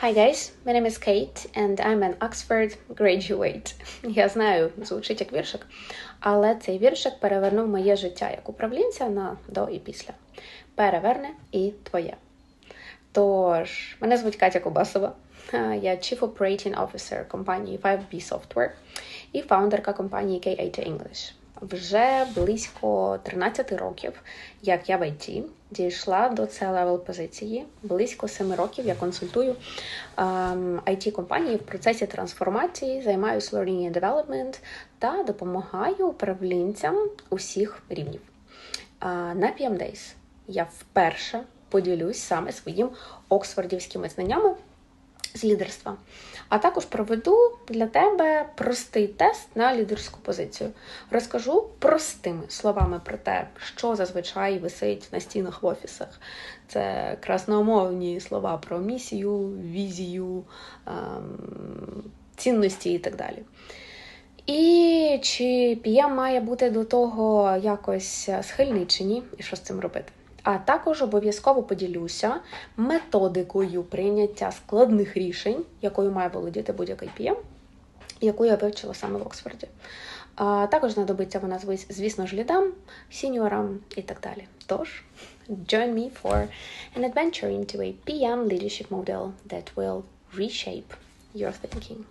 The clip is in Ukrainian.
Hi guys, my name is Kate and I'm an Oxford graduate. Я знаю, звучить як віршик, але цей віршик перевернув моє життя як управлінця на до і після. Переверне і твоє. Тож, мене звуть Катя Кубасова. Я Chief Operating Officer компанії 5B Software і фаундерка компанії K8 English. Вже близько 13 років, як я в IT, дійшла до c левел позиції. Близько 7 років я консультую it компанії в процесі трансформації, займаюся learning and development та допомагаю управлінцям усіх рівнів. На PM Days я вперше поділюсь саме своїм оксфордівськими знаннями з лідерства. А також проведу для тебе простий тест на лідерську позицію. Розкажу простими словами про те, що зазвичай висить на стінах в офісах. Це красномовні слова про місію, візію, ем, цінності і так далі. І чи PM має бути до того якось схильний чи ні, і що з цим робити? А також обов'язково поділюся методикою прийняття складних рішень, якою має володіти будь-який PM, яку я вивчила саме в Оксфорді. А Також знадобиться вона, звісно ж, лідам, сіньорам і так далі. Тож, join me for an adventure into a PM leadership model that will reshape your thinking.